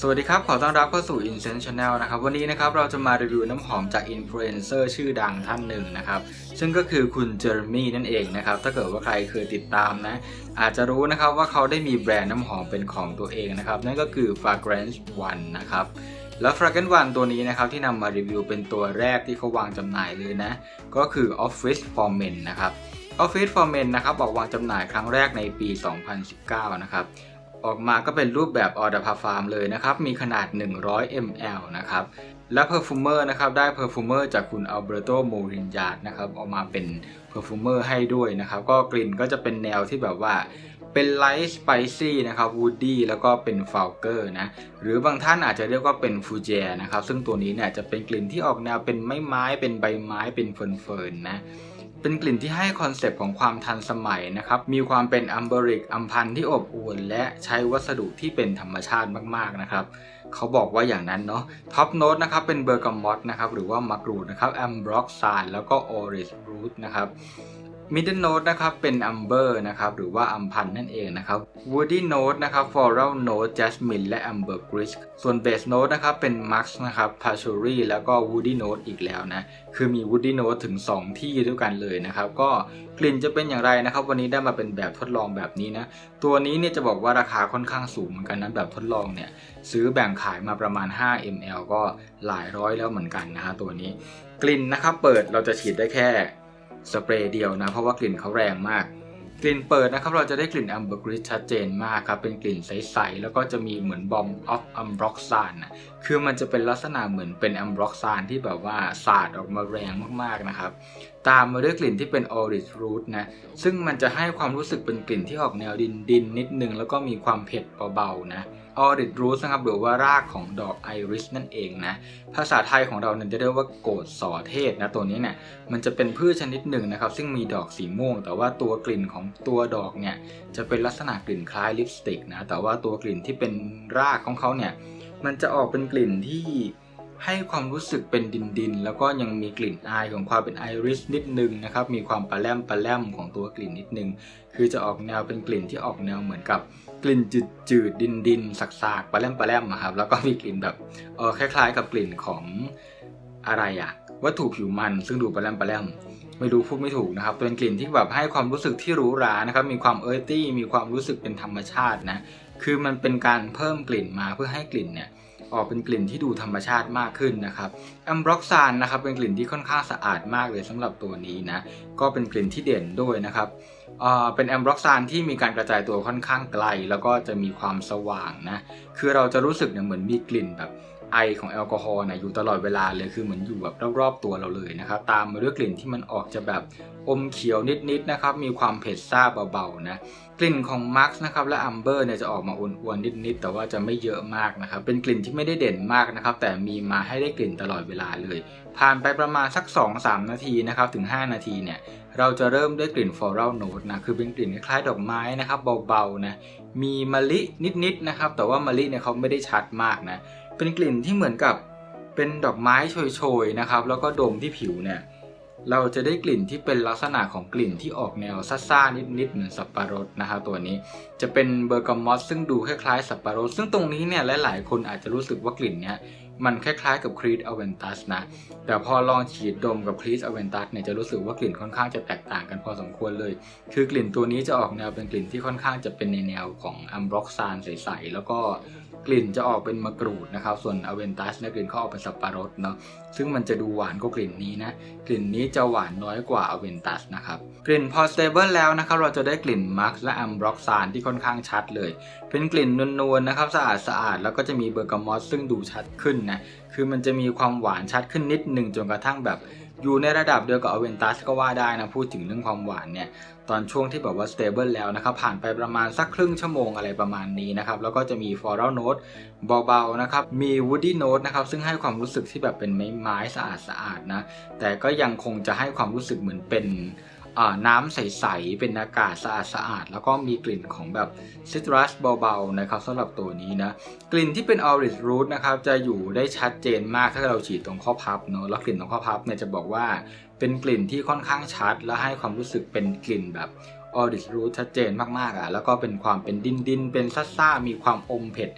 สวัสดีครับ ขอต้อนรับเข้าสู่ Incense Channel นะครับ วันนี้นะครับเราจะมารีวิวน้ำหอมจากอินฟลูเอนเซอร์ชื่อดังท่านหนึ่งนะครับ ซึ่งก็คือคุณเจอร์มี่นั่นเองนะครับ ถ้าเกิดว่าใครเคยติดตามนะ อาจจะรู้นะครับว่าเขาได้มีแบรนด์น้ำหอมเป็นของตัวเองนะครับ นั่นก็คือ Fragrance One นะครับแล้ว Fragrance One ตัวนี้นะครับที่นำมารีวิวเป็นตัวแรกที่เขาวางจำหน่ายเลยนะ ก็คือ Office for Men นะครับ Office for Men นะครับออกวางจำหน่ายครั้งแรกในปี 2019 นะครับออกมาก็เป็นรูปแบบออเดอร์พาฟาร์มเลยนะครับ มีขนาด 100 ml นะครับ และเพอร์ฟูเมอร์นะครับ ได้เพอร์ฟูเมอร์จากคุณอัลเบรโตโมรินยาดนะครับ ออกมาเป็นเพอร์ฟูเมอร์ให้ด้วยนะครับ ก็กลิ่นก็จะเป็นแนวที่แบบว่า เป็นไลท์สไปซี่นะครับวูดดี้แล้วก็เป็นฟ u ลเกอร์นะ หรือบางท่านอาจจะเรียกว่าเป็นฟูเจนะครับ ซึ่งตัวนี้เนี่ยจะเป็นกลิ่นที่ออกแนวเป็นไม้ไม้ เป็นใบไม้ เป็นเฟิร์นๆนะ เป็นกลิ่นที่ให้คอนเซปต์ของความทันสมัยนะครับ มีความเป็นอัมเบริกอัมพันที่อบอุ่นและใช้วัสดุที่เป็นธรรมชาติมากๆนะครับเขาบอกว่าอย่างนั้นเนาะท็อปโน้ตนะครับเป็นเบอร์กามอตนะครับหรือว่ามักรูดนะครับแอมบล็อกซานแล้วก็ออริสรูทนะครับ มิดเดิลโน้ตนะครับเป็นอัมเบอร์นะครับหรือว่าอัมพันนั่นเองนะครับวูดดี้โน้ตนะครับฟลอรัลโน้ตจัสมินและอัมเบอร์กริสส่วนเบสโน้ตนะครับเป็นมักซ์นะครับพาชูรี่แล้วก็วูดดี้โน้ตอีกแล้วนะ คือมีวูดดี้โน้ตถึง 2 ที่ด้วยกันเลยนะครับ ก็กลิ่นจะเป็นอย่างไรนะครับ วันนี้ได้มาเป็นแบบทดลองแบบนี้นะ ตัวนี้เนี่ยจะบอกว่าราคาค่อนข้างสูงเหมือนกันนะแบบทดลองเนี่ยซื้อแบ่งขายมาประมาณ 5 ml ก็หลายร้อยแล้วเหมือนกันนะฮะตัวนี้ กลิ่นนะครับเปิดเราจะฉีดได้แค่ สเปรย์เดียวนะ เพราะว่ากลิ่นเขาแรงมาก กลิ่นเปิดนะครับ เราจะได้กลิ่นอัมเบอร์กริสชัดเจนมากครับ เป็นกลิ่นใส ๆ แล้วก็จะมีเหมือนบอมออฟอัมบล็อกซานนะคือมันจะเป็นลักษณะเหมือนเป็นอัมบล็อกซานที่แบบว่าสาดออกมาแรงมากๆนะครับ ตามมาด้วยกลิ่นที่เป็นออริสรูทนะ ซึ่งมันจะให้ความรู้สึกเป็นกลิ่นที่ออกแนวดินดินนิดนึง แล้วก็มีความเผ็ดเบาๆนะ ออริสรูทนะครับหรือว่ารากของดอกไอริสนั่นเองนะภาษาไทยของเราเนี่ยจะเรียกว่าโกดสอเทศนะตัวนี้เนี่ยมันจะเป็นพืชชนิดหนึ่งนะครับซึ่งมีดอกสีม่วง แต่ว่าตัวกลิ่นของตัวดอกเนี่ยจะเป็นลักษณะกลิ่นคล้ายลิปสติกนะแต่ว่าตัวกลิ่นที่เป็นรากของเขาเนี่ยมันจะออกเป็นกลิ่นที่ให้ความรู้สึกเป็นดินดินๆแล้วก็ยังมีกลิ่นอายของความเป็นไอริสนิดนึงนะครับมีความปลาแรมปลาแรมของตัวกลิ่นนิดนึง คือจะออกแนวเป็นกลิ่นที่ออกแนวเหมือนกับ กลิ่นจืดจืดดินดินๆสักสากๆปลาแรมปลาแรมอะครับแล้วก็มีกลิ่นแบบเออคล้าย ๆ กับกลิ่นของอะไรอะวัตถุผิวมันซึ่งดูปลาแรมปลาแรมไม่รู้พูดไม่ถูกนะครับเป็นกลิ่นที่แบบให้ความรู้สึกที่หรูหรานะครับมีความเอิร์ตี้มีความรู้สึกเป็นธรรมชาตินะคือมันเป็นการเพิ่มกลิ่นมาเพื่อให้กลิ่นเนี่ย ออกเป็นกลิ่นที่ดูธรรมชาติมากขึ้นนะครับแอมบล็อกซานนะครับเป็นกลิ่นที่ค่อนข้างสะอาดมากเลยสำหรับตัวนี้นะก็เป็นกลิ่นที่เด่นด้วยนะครับเอ่อเป็นแอมบล็อกซานที่มีการกระจายตัวค่อนข้างไกล แล้วก็จะมีความสว่างนะคือเราจะรู้สึกเนี่ยเหมือนมีกลิ่นแบบ ไอของแอลกอฮอล์นะอยู่ตลอดเวลาเลยคือเหมือนอยู่แบบรอบๆตัวเราเลยนะครับตามมาด้วยกลิ่นที่มันออกจะแบบอมเขียวนิดๆนะครับมีความเผ็ดซ่าเบาๆนะกลิ่นของมาร์คนะครับและอัมเบอร์เนี่ยจะออกมาอ้วนๆนิดๆแต่ว่าจะไม่เยอะมากนะครับเป็นกลิ่นที่ไม่ได้เด่นมากนะครับแต่มีมาให้ได้กลิ่นตลอดเวลาเลย ผ่านไปประมาณสัก 2-3 นาทีนะครับถึง 5 นาทีเนี่ยเราจะเริ่มด้วยกลิ่น floral note นะคือเป็นกลิ่นคล้ายๆดอกไม้นะครับเบาๆนะมีมะลินิดๆนะครับแต่ว่ามะลิเนี่ยเขาไม่ได้ชัดมากนะ เป็นกลิ่นที่เหมือนกับเป็นดอกไม้โชยๆนะครับ แล้วก็ดมที่ผิวเนี่ย เราจะได้กลิ่นที่เป็นลักษณะของกลิ่นที่ออกแนวซ่าๆนิดๆเหมือนสับปะรดนะครับตัวนี้จะเป็นเบอร์กามอสซึ่งดูคล้ายๆสับปะรด ซึ่งตรงนี้เนี่ยหลายๆคนอาจจะรู้สึกว่ากลิ่นเนี้ยมันคล้ายๆกับครีดอเวนตัสนะ แต่พอลองฉีดดมกับครีสอเวนตัสเนี่ยจะรู้สึกว่ากลิ่นค่อนข้างจะแตกต่างกันพอสมควรเลย คือกลิ่นตัวนี้จะออกแนวเป็นกลิ่นที่ค่อนข้างจะเป็นในแนวของอัมบล็อกซานใสๆ แล้วก็ กลิ่นจะออกเป็นมะกรูดนะครับ ส่วนอเวนตัสเนี่ยกลิ่นเขาออกเป็นสับปะรดเนาะซึ่งมันจะดูหวานกว่ากลิ่นนี้นะ กลิ่นนี้จะหวานน้อยกว่าอเวนตัสนะครับ กลิ่นพอสเตเบิลแล้วนะครับ เราจะได้กลิ่นมาร์คและอัมบล็อกซานที่ค่อนข้างชัดเลย เป็นกลิ่นนวลๆนะครับสะอาดสะอาดๆแล้วก็จะมีเบอร์กามอสซึ่งดูชัดขึ้นนะคือมันจะมีความหวานชัดขึ้นนิดหนึ่งจนกระทั่งแบบ อยู่ในระดับเดียวกับอเวนตัสก็ว่าได้นะพูดถึงเรื่องความหวานเนี่ยตอนช่วงที่แบบว่าสเตเบิลแล้วนะครับผ่านไปประมาณสักครึ่งชั่วโมงอะไรประมาณนี้นะครับแล้วก็จะมีฟลอรัลโน้ตเบาๆนะครับมีวูดดี้โน้ตนะครับซึ่งให้ความรู้สึกที่แบบเป็นไม้ไม้สะอาดๆนะแต่ก็ยังคงจะให้ความรู้สึกเหมือนเป็น น้ำใส ๆ เป็นอากาศสะอาดสะอาดๆแล้วก็มีกลิ่นของแบบซิตรัสเบา ๆ นะครับสำหรับตัวนี้นะ กลิ่นที่เป็นออริสรูทนะครับ จะอยู่ได้ชัดเจนมากถ้าเราฉีดตรงข้อพับเนอะแล้วกลิ่นตรงข้อพับเนี่ยจะบอกว่าเป็นกลิ่นที่ค่อนข้างชัด และให้ความรู้สึกเป็นกลิ่นแบบออริสรูทชัดเจนมากๆอะแล้วก็เป็นความเป็นดินดินๆเป็นซ่าๆมีความอมเผ็ด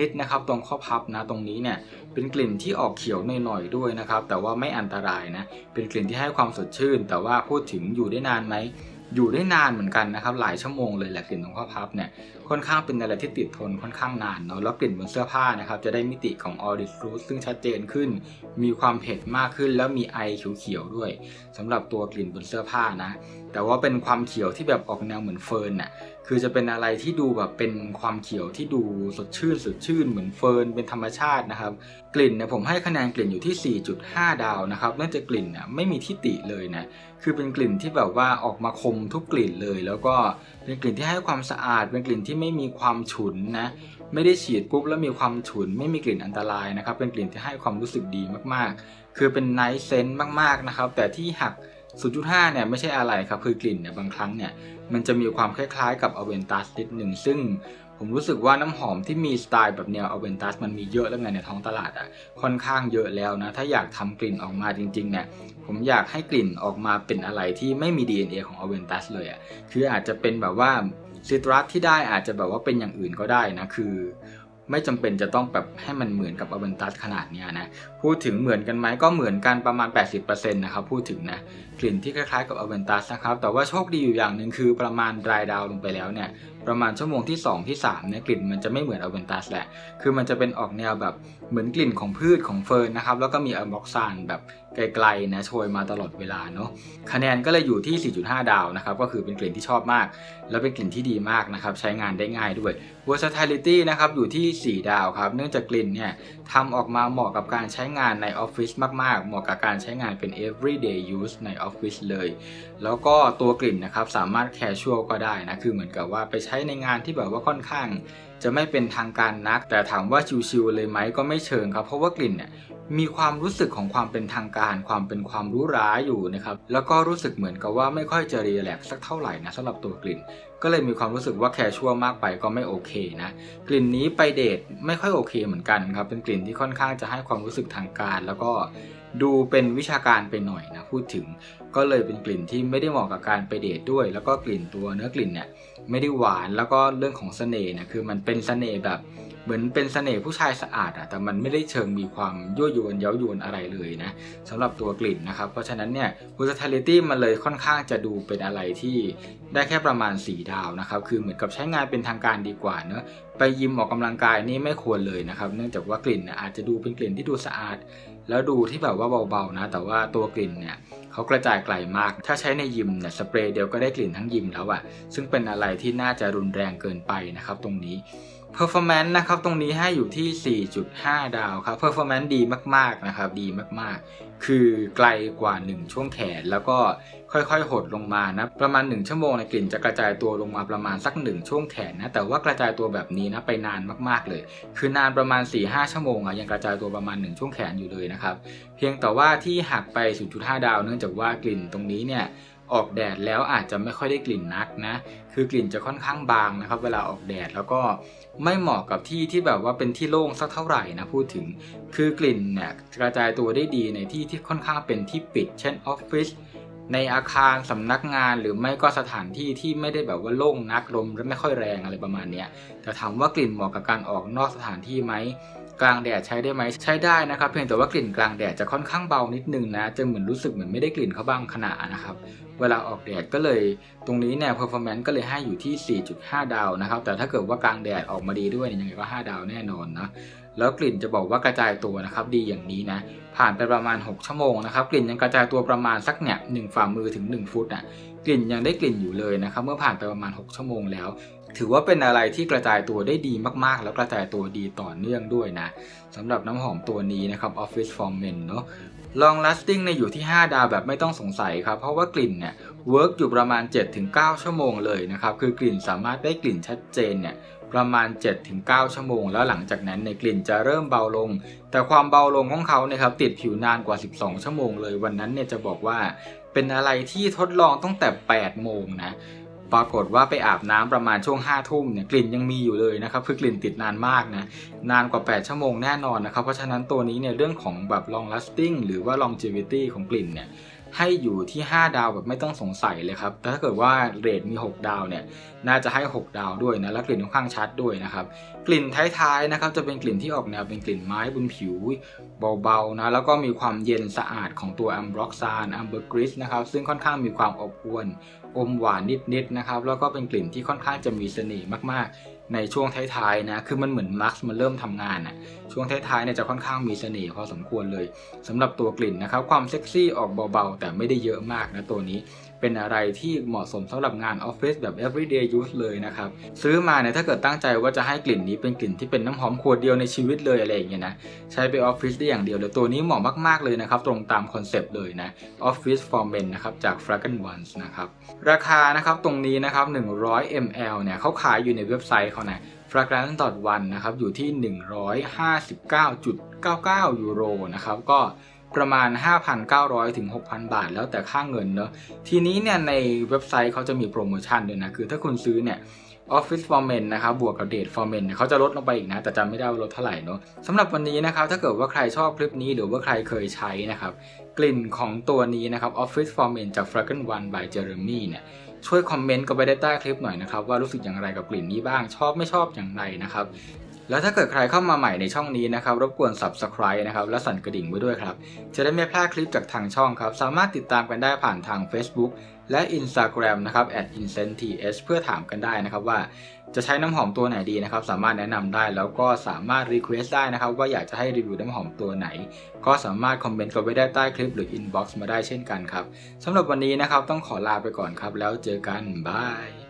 นิดๆนะครับ ตรงข้อพับนะตรงนี้เนี่ยเป็นกลิ่นที่ออกเขียวหน่อยๆด้วยนะครับ แต่ว่าไม่อันตรายนะเป็นกลิ่นที่ให้ความสดชื่น แต่ว่าพูดถึงอยู่ได้นานไหมอยู่ได้นานเหมือนกันนะครับหลายชั่วโมงเลยแหละกลิ่นตรงข้อพับเนี่ยค่อนข้างเป็นอะไรที่ติดทนค่อนข้างนานเนาะแล้วกลิ่นบนเสื้อผ้านะครับจะได้มิติของออริสรูทซึ่งชัดเจนขึ้น มีความเผ็ดมากขึ้น แล้วมีไอเขียวๆด้วยสำหรับตัวกลิ่นบนเสื้อผ้านะ แต่ว่าเป็นความเขียวที่แบบออกแนวเหมือนเฟิร์นน่ะคือจะเป็นอะไรที่ดูแบบเป็นความเขียวที่ดูสดชื่นสดชื่นเหมือนเฟิร์นเป็นธรรมชาตินะครับ กลิ่นเนี่ยผมให้คะแนนกลิ่นอยู่ที่ 4.5 ดาวนะครับเนื่องจากกลิ่นน่ะไม่มีที่ติเลยนะคือเป็นกลิ่นที่แบบว่าออกมาคมทุกกลิ่นเลย แล้วก็เป็นกลิ่นที่ให้ความสะอาด เป็นกลิ่นที่ไม่มีความฉุนนะไม่ได้ฉีดปุ๊บแล้วมีความฉุน ไม่มีกลิ่นอันตรายนะครับเป็นกลิ่นที่ให้ความรู้สึกดีมากๆ คือเป็นไนท์เซนต์มากๆนะครับแต่ที่หัก 0.5 เนี่ยไม่ใช่อะไรครับ คือกลิ่นเนี่ยบางครั้งเนี่ยมันจะมีความคล้ายๆกับอเวนตัสนิดหนึ่งซึ่งผมรู้สึกว่าน้ำหอมที่มีสไตล์แบบแนวอเวนตัสมันมีเยอะแล้วไงในท้องตลาดอะค่อนข้างเยอะแล้วนะ ถ้าอยากทำกลิ่นออกมาจริงๆเนี่ยผมอยากให้กลิ่นออกมาเป็นอะไรที่ไม่มี DNA ของอเวนตัสเลยอะคืออาจจะเป็นแบบว่าซิตรัสที่ได้อาจจะแบบว่าเป็นอย่างอื่นก็ได้นะ คือ ไม่จำเป็นจะต้องแบบให้มันเหมือนกับอเวนตัสขนาดเนี้ยนะพูดถึงเหมือนกันไหมก็เหมือนกันประมาณ 80%นะครับพูดถึงนะกลิ่นที่คล้ายๆกับอเวนตัสนะครับแต่ว่าโชคดีอยู่อย่างหนึ่งคือประมาณรายดาวลงไปแล้วเนี่ยประมาณชั่วโมงที่ 2 ที่3เนี่ยกลิ่นมันจะไม่เหมือนอเวนตัสแหละคือมันจะเป็นออกแนวแบบเหมือนกลิ่นของพืชของเฟิร์นนะครับแล้วก็มีอะม็อกซานแบบ ไกลๆนะโชยมาตลอดเวลาเนาะคะแนนก็เลยอยู่ที่ 4.5 ดาวนะครับก็คือเป็นกลิ่นที่ชอบมาก แล้วเป็นกลิ่นที่ดีมากนะครับใช้งานได้ง่ายด้วย versatility นะครับอยู่ที่ 4 ดาวครับเนื่องจากกลิ่นเนี่ยทำออกมาเหมาะกับการใช้งานในออฟฟิศมากๆ เหมาะกับการใช้งานเป็น everyday use ในออฟฟิศเลย แล้วก็ตัวกลิ่นนะครับสามารถ casual ก็ได้นะคือเหมือนกับว่าไปใช้ในงานที่แบบว่าค่อนข้าง จะไม่เป็นทางการนัก แต่ถามว่าชิวๆเลยไหมก็ไม่เชิงครับเพราะว่ากลิ่นเนี่ยมีความรู้สึกของความเป็นทางการ ความเป็นความรู้ร้าอยู่นะครับแล้วก็รู้สึกเหมือนกับว่าไม่ค่อยจะรีแลกซ์สักเท่าไหร่นะสำหรับตัวกลิ่น ก็เลยมีความรู้สึกว่าแคชัวมากไปก็ไม่โอเคนะกลิ่นนี้ไปเดทไม่ค่อยโอเคเหมือนกันครับเป็นกลิ่นที่ค่อนข้างจะให้ความรู้สึกทางการ แล้วก็ ดูเป็นวิชาการไปหน่อยนะพูดถึง ก็เลยเป็นกลิ่นที่ไม่ได้เหมาะกับการไปเดทด้วย แล้วก็กลิ่นตัวเนื้อกลิ่นเนี่ยไม่ได้หวานแล้วก็เรื่องของเสน่ห์นะคือมันเป็นเสน่ห์แบบ เหมือนเป็นเสน่ห์ผู้ชายสะอาดอะแต่มันไม่ได้เชิงมีความยั่วยวนเย้ายวนอะไรเลยนะสำหรับตัวกลิ่นนะครับ เพราะฉะนั้นเนี่ย versatility มันเลยค่อนข้างจะดูเป็นอะไรที่ได้แค่ประมาณ 4 ดาวนะครับ คือเหมือนกับใช้งานเป็นทางการดีกว่าเนอะไปยิมออกกำลังกายนี่ไม่ควรเลยนะครับ เนื่องจากว่ากลิ่นอาจจะดูเป็นกลิ่นที่ดูสะอาด แล้วดูที่แบบว่าเบาๆนะ แต่ว่าตัวกลิ่นเนี่ยเขากระจายไกลมาก ถ้าใช้ในยิมเนี่ยสเปรย์เดียวก็ได้กลิ่นทั้งยิมแล้วอะซึ่งเป็นอะไรที่น่าจะรุนแรงเกินไปนะครับตรงนี้ performance นะครับตรงนี้ให้อยู่ที่ 4.5 ดาวครับ performance ดีมากๆนะครับดีมากๆ คือไกลกว่า 1 ช่วงแขน แล้วก็ค่อยๆ หดลงมานะประมาณ 1 ชั่วโมงในกลิ่นจะกระจายตัวลงมาประมาณสัก 1 ช่วงแขนนะแต่ว่ากระจายตัวแบบนี้นะไปนานมากๆเลย คือนานประมาณ 4-5 ชั่วโมงอะยังกระจายตัวประมาณ 1 ช่วงแขนอยู่เลยนะครับเพียงแต่ว่าที่หักไป 0.5 ดาว เนื่องจากว่ากลิ่นตรงนี้เนี่ย ออกแดดแล้วอาจจะไม่ค่อยได้กลิ่นนักนะ คือกลิ่นจะค่อนข้างบางนะครับ เวลาออกแดดแล้วก็ไม่เหมาะกับที่ที่แบบว่าเป็นที่โล่งสักเท่าไหร่นะพูดถึง คือกลิ่นเนี่ยกระจายตัวได้ดีในที่ที่ค่อนข้างเป็นที่ปิด เช่นออฟฟิศในอาคารสำนักงานหรือไม่ก็สถานที่ที่ไม่ได้แบบว่าโล่งนักลมไม่ค่อยแรงอะไรประมาณนี้แต่ถามว่ากลิ่นเหมาะกับการออกนอกสถานที่ไหม กลางแดดใช้ได้ไหมใช้ได้นะครับ เพียงแต่ว่ากลิ่นกลางแดดจะค่อนข้างเบานิดนึงนะจะเหมือนรู้สึกเหมือนไม่ได้กลิ่นเขาบ้างขนาดนะครับเวลาออกแดดก็เลยตรงนี้เนี่ย performance ก็เลยให้อยู่ที่ 4.5 ดาวนะครับ แต่ถ้าเกิดว่ากลางแดดออกมาดีด้วยเนี่ยยังไงก็ 5 ดาวแน่นอนนะแล้วกลิ่นจะบอกว่ากระจายตัวนะครับดีอย่างนี้นะ ผ่านไปประมาณ 6 ชั่วโมงนะครับ กลิ่นยังกระจายตัวประมาณสักเนี่ยหนึ่งฝ่ามือถึง 1 ฟุตอะกลิ่นยังได้กลิ่นอยู่เลยนะครับ เมื่อผ่านไปประมาณ 6 ชั่วโมงแล้ว ถือว่าเป็นอะไรที่กระจายตัวได้ดีมากๆ แล้วกระจายตัวดีต่อเนื่องด้วยนะสำหรับน้ำหอมตัวนี้นะครับ Office for Men เนาะ Long lasting เนี่ยอยู่ที่ 5 ดาวแบบไม่ต้องสงสัยครับ เพราะว่ากลิ่นเนี่ยเวิร์กอยู่ประมาณ 7-9 ชั่วโมงเลยนะครับ คือกลิ่นสามารถได้กลิ่นชัดเจนเนี่ยประมาณ 7-9 ชั่วโมง แล้วหลังจากนั้นในยกลิ่นจะเริ่มเบาลง แต่ความเบาลงของเขาเนี่ยครับติดผิวนานกว่า 12 ชั่วโมงเลยวันนั้นเนี่ยจะบอกว่าเป็นอะไรที่ทดลองตั้งแต่ 8 โมงนะ ปรากฏว่าไปอาบน้ำประมาณช่วง5้าทุ่มเนี่ยกลิ่นยังมีอยู่เลยนะครับคือกลิ่นติดนานมากนะนานกว่า 8 ชั่วโมงแน่นอนนะครับเพราะฉะนั้นตัวนี้เนี่ยเรื่องของแบบ long lasting หรือว่า longevity ของกลิ่นเนี่ย ให้อยู่ที่ 5 ดาวแบบไม่ต้องสงสัยเลยครับ แต่ถ้าเกิดว่าเรทมี 6 ดาวเนี่ย น่าจะให้ 6 ดาวด้วยนะ และกลิ่นค่อนข้างชัดด้วยนะครับ กลิ่นท้ายๆนะครับ จะเป็นกลิ่นที่ออกแนวเป็นกลิ่นไม้บนผิวเบาๆนะ แล้วก็มีความเย็นสะอาดของตัวอัมบร็อกซานอัมเบอร์กริสนะครับ ซึ่งค่อนข้างมีความอบอวลอมหวานนิดๆนะครับ แล้วก็เป็นกลิ่นที่ค่อนข้างจะมีเสน่ห์มากๆ ในช่วงท้ายๆนะคือมันเหมือนมาร์คมันเริ่มทำงานอะช่วงท้ายๆเนี่ยจะค่อนข้างมีเสน่ห์พอสมควรเลยสำหรับตัวกลิ่นนะครับความเซ็กซี่ออกเบาๆ แต่ไม่ได้เยอะมากนะตัวนี้ เป็นอะไรที่เหมาะสมสำหรับงานออฟฟิศแบบ everyday use เลยนะครับ ซื้อมาเนี่ยถ้าเกิดตั้งใจว่าจะให้กลิ่นนี้เป็นกลิ่นที่เป็นน้ำหอมขวดเดียวในชีวิตเลยอะไรอย่างเงี้ยนะใช้ไปออฟฟิศได้อย่างเดียวเลยตัวนี้เหมาะมากๆเลยนะครับ ตรงตามคอนเซปต์เลยนะ Office for Men นะครับจาก Fragrance นะครับราคานะครับตรงนี้นะครับ100 ml เนี่ยเขาขายอยู่ในเว็บไซต์เขานะ fragrance.one นะครับอยู่ที่ 159.99 ยูโรนะครับก็ ประมาณ 5,900 ถึง 6,000 บาท แล้วแต่ค่าเงินเนอะทีนี้เนี่ยในเว็บไซต์เขาจะมีโปรโมชั่นด้วยนะ คือถ้าคุณซื้อเนี่ย Office for Men นะครับบวกกับ Date for Men เนี่ยเขาจะลดลงไปอีกนะ แต่จำไม่ได้ว่าลดเท่าไหร่เนอะสำหรับวันนี้นะครับ ถ้าเกิดว่าใครชอบคลิปนี้หรือว่าใครเคยใช้นะครับ กลิ่นของตัวนี้นะครับ Office for Men จาก Fragrance One by Jeremy เนี่ยช่วยคอมเมนต์กันไปได้ใต้คลิปหน่อยนะครับ ว่ารู้สึกอย่างไรกับกลิ่นนี้บ้างชอบไม่ชอบอย่างไรนะครับ แล้วถ้าเกิดใครเข้ามาใหม่ในช่องนี้นะครับ รบกวน Subscribe นะครับและสั่นกระดิ่งไว้ด้วยครับ จะได้ไม่พลาดคลิปจากทางช่องครับ สามารถติดตามกันได้ผ่านทาง Facebook และ Instagram นะครับ @incentth เพื่อถามกันได้นะครับว่าจะใช้น้ำหอมตัวไหนดีนะครับ สามารถแนะนำได้แล้วก็สามารถรีเควสได้นะครับ ว่าอยากจะให้รีวิวน้ำหอมตัวไหน ก็สามารถคอมเมนต์กันไว้ได้ใต้คลิปหรือ inbox มาได้เช่นกันครับสำหรับวันนี้นะครับต้องขอลาไปก่อนครับ แล้วเจอกันบาย